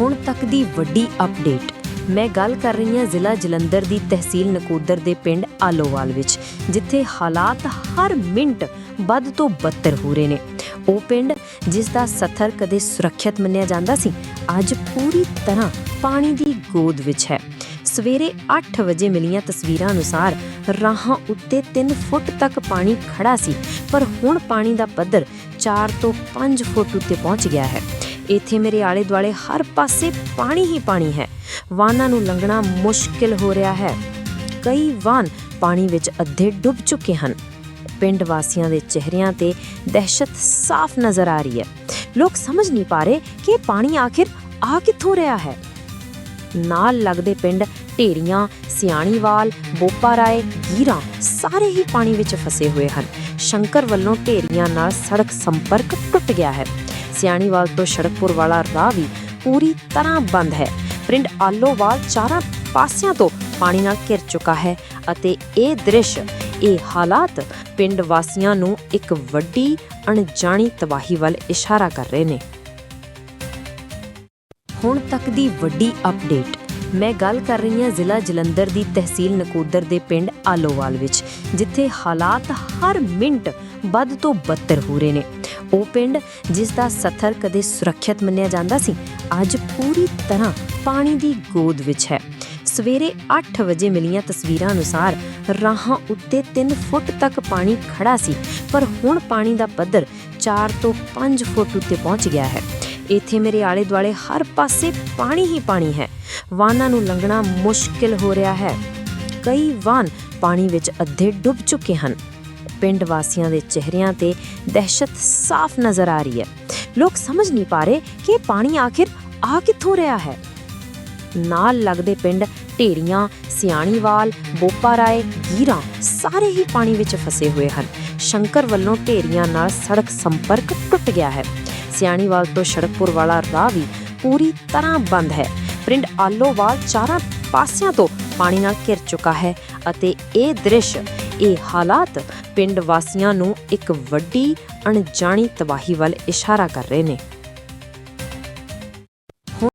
ਹੁਣ ਤੱਕ ਦੀ ਵੱਡੀ ਅਪਡੇਟ। ਮੈਂ ਗੱਲ ਕਰ ਰਹੀ ਹਾਂ ਜ਼ਿਲ੍ਹਾ ਜਲੰਧਰ ਦੀ ਤਹਿਸੀਲ ਨਕੋਦਰ ਦੇ ਪਿੰਡ ਆਲੋਵਾਲ ਵਿੱਚ, ਜਿੱਥੇ ਹਾਲਾਤ ਹਰ ਮਿੰਟ ਵੱਧ ਤੋਂ ਬੱਤਰ ਹੋ ਰਹੇ ਨੇ। ਉਹ ਪਿੰਡ, ਜਿਸ ਦਾ ਸਥਰ ਕਦੇ ਸੁਰੱਖਿਅਤ ਮੰਨਿਆ ਜਾਂਦਾ ਸੀ, ਅੱਜ ਪੂਰੀ ਤਰ੍ਹਾਂ ਪਾਣੀ ਦੀ ਗੋਦ ਵਿੱਚ ਹੈ। ਸਵੇਰੇ 8 ਵਜੇ ਮਿਲੀਆਂ ਤਸਵੀਰਾਂ ਅਨੁਸਾਰ ਰਾਹਾਂ ਉੱਤੇ 3 ਫੁੱਟ ਤੱਕ ਪਾਣੀ ਖੜਾ ਸੀ, ਪਰ ਹੁਣ ਪਾਣੀ ਦਾ ਪੱਧਰ 4 ਤੋਂ 5 ਫੁੱਟ ਉੱਤੇ ਪਹੁੰਚ ਗਿਆ ਹੈ। ਇੱਥੇ ਮੇਰੇ ਆਲੇ ਦੁਆਲੇ ਹਰ ਪਾਸੇ ਪਾਣੀ ਹੀ ਪਾਣੀ ਹੈ। ਵਾਹਨਾਂ ਨੂੰ ਲੰਘਣਾ ਮੁਸ਼ਕਿਲ ਹੋ ਰਿਹਾ ਹੈ। ਕਈ ਵਾਹਨ ਪਾਣੀ ਵਿੱਚ ਅੱਧੇ ਡੁੱਬ ਚੁੱਕੇ ਹਨ। ਪਿੰਡ ਵਾਸੀਆਂ ਦੇ ਚਿਹਰਿਆਂ ਤੇ ਦਹਿਸ਼ਤ ਸਾਫ਼ ਨਜ਼ਰ ਆ ਰਹੀ ਹੈ। ਲੋਕ ਸਮਝ ਨਹੀਂ ਪਾ ਰਹੇ ਕਿ ਇਹ ਪਾਣੀ ਆਖਿਰ ਆ ਕਿੱਥੋਂ ਰਿਹਾ ਹੈ। ਨਾਲ ਲੱਗਦੇ ਪਿੰਡ ਢੇਰੀਆਂ, ਸਿਆਣੀਵਾਲ, ਬੋਪਾ ਰਾਏ, ਗੀਰਾ ਸਾਰੇ ਹੀ ਪਾਣੀ ਵਿੱਚ ਫਸੇ ਹੋਏ ਹਨ। ਸ਼ੰਕਰ ਵੱਲੋਂ ਢੇਰੀਆਂ ਨਾਲ ਸੜਕ ਸੰਪਰਕ ਟੁੱਟ ਗਿਆ ਹੈ। ਸਿਆਣੀਵਾਲ ਤੋਂ ਸੜਕਪੁਰ ਵਾਲਾ ਰਾਹ ਵੀ ਪੂਰੀ ਤਰ੍ਹਾਂ ਬੰਦ ਹੈ। ਪਿੰਡ ਆਲੋਵਾਲ ਚਾਰਾਂ ਪਾਸਿਆਂ ਤੋਂ ਪਾਣੀ ਨਾਲ ਘਿਰ ਚੁੱਕਾ ਹੈ ਅਤੇ ਇਹ ਦ੍ਰਿਸ਼, ਇਹ ਹਾਲਾਤ ਪਿੰਡ ਵਾਸੀਆਂ ਨੂੰ ਇੱਕ ਵੱਡੀ ਅਣਜਾਣੀ ਤਬਾਹੀ ਵੱਲ ਇਸ਼ਾਰਾ ਕਰ ਰਹੇ ਨੇ। ਹੁਣ ਤੱਕ ਦੀ ਵੱਡੀ ਅਪਡੇਟ। ਮੈਂ ਗੱਲ ਕਰ ਰਹੀ ਹਾਂ ਜ਼ਿਲ੍ਹਾ ਜਲੰਧਰ ਦੀ ਤਹਿਸੀਲ ਨਕੋਦਰ ਦੇ ਪਿੰਡ ਆਲੋਵਾਲ ਵਿੱਚ, ਜਿੱਥੇ ਹਾਲਾਤ ਹਰ ਮਿੰਟ ਵੱਧ ਤੋਂ ਬੱਤਰ ਹੋ ਰਹੇ ਨੇ। ਉਹ ਪਿੰਡ ਜਿਸ ਦਾ ਸਥਰ ਕਦੇ ਸੁਰੱਖਿਅਤ ਮੰਨਿਆ ਜਾਂਦਾ ਸੀ, ਅੱਜ ਪੂਰੀ ਤਰ੍ਹਾਂ ਪਾਣੀ ਦੀ ਗੋਦ ਵਿੱਚ ਹੈ। ਸਵੇਰੇ 8 ਵਜੇ ਮਿਲੀਆਂ ਤਸਵੀਰਾਂ ਅਨੁਸਾਰ ਰਾਹਾਂ ਉੱਤੇ 3 ਫੁੱਟ ਤੱਕ ਪਾਣੀ ਖੜਾ ਸੀ, ਪਰ ਹੁਣ ਪਾਣੀ ਦਾ ਪੱਧਰ 4 ਤੋਂ 5 ਫੁੱਟ ਉੱਤੇ ਪਹੁੰਚ ਗਿਆ ਹੈ। ਇੱਥੇ ਮੇਰੇ ਆਲੇ ਦੁਆਲੇ ਹਰ ਪਾਸੇ ਪਾਣੀ ਹੀ ਪਾਣੀ ਹੈ। ਵਾਹਨਾਂ ਨੂੰ ਲੰਘਣਾ ਮੁਸ਼ਕਿਲ ਹੋ ਰਿਹਾ ਹੈ। ਕਈ ਵਾਹਨ ਪਾਣੀ ਵਿੱਚ ਅੱਧੇ ਡੁੱਬ ਚੁੱਕੇ ਹਨ। ਪਿੰਡ ਵਾਸੀਆਂ ਦੇ ਚਿਹਰਿਆਂ ਤੇ ਦਹਿਸ਼ਤ ਸਾਫ਼ ਨਜ਼ਰ ਆ ਰਹੀ ਹੈ। ਲੋਕ ਸਮਝ ਨਹੀਂ ਪਾ ਰਹੇ ਕਿ ਇਹ ਪਾਣੀ ਆਖਿਰ ਆ ਕਿੱਥੋਂ ਰਿਹਾ ਹੈ। ਨਾਲ ਲੱਗਦੇ ਪਿੰਡ ਢੇਰੀਆਂ, ਸਿਆਣੀਵਾਲ, ਬੋਪਾ ਰਾਏ, ਗੀਰਾ ਸਾਰੇ ਹੀ ਪਾਣੀ ਵਿੱਚ ਫਸੇ ਹੋਏ ਹਨ। ਸ਼ੰਕਰ ਵੱਲੋਂ ਢੇਰੀਆਂ ਨਾਲ ਸੜਕ ਸੰਪਰਕ ਟੁੱਟ ਗਿਆ ਹੈ। ਸਿਆਣੀਵਾਲ ਤੋਂ ਸੜਕਪੁਰ ਵਾਲਾ ਰਾਹ ਵੀ ਪੂਰੀ ਤਰ੍ਹਾਂ ਬੰਦ ਹੈ। ਪਿੰਡ ਆਲੋਵਾਲ ਚਾਰਾਂ ਪਾਸਿਆਂ ਤੋਂ ਪਾਣੀ ਨਾਲ ਘਿਰ ਚੁੱਕਾ ਹੈ ਅਤੇ ਇਹ ਦ੍ਰਿਸ਼ ਇਹ ਹਾਲਾਤ ਪਿੰਡ ਵਾਸੀਆਂ ਨੂੰ ਇੱਕ ਵੱਡੀ ਅਣਜਾਣੀ ਤਬਾਹੀ ਵੱਲ ਇਸ਼ਾਰਾ ਕਰ ਰਹੇ ਨੇ।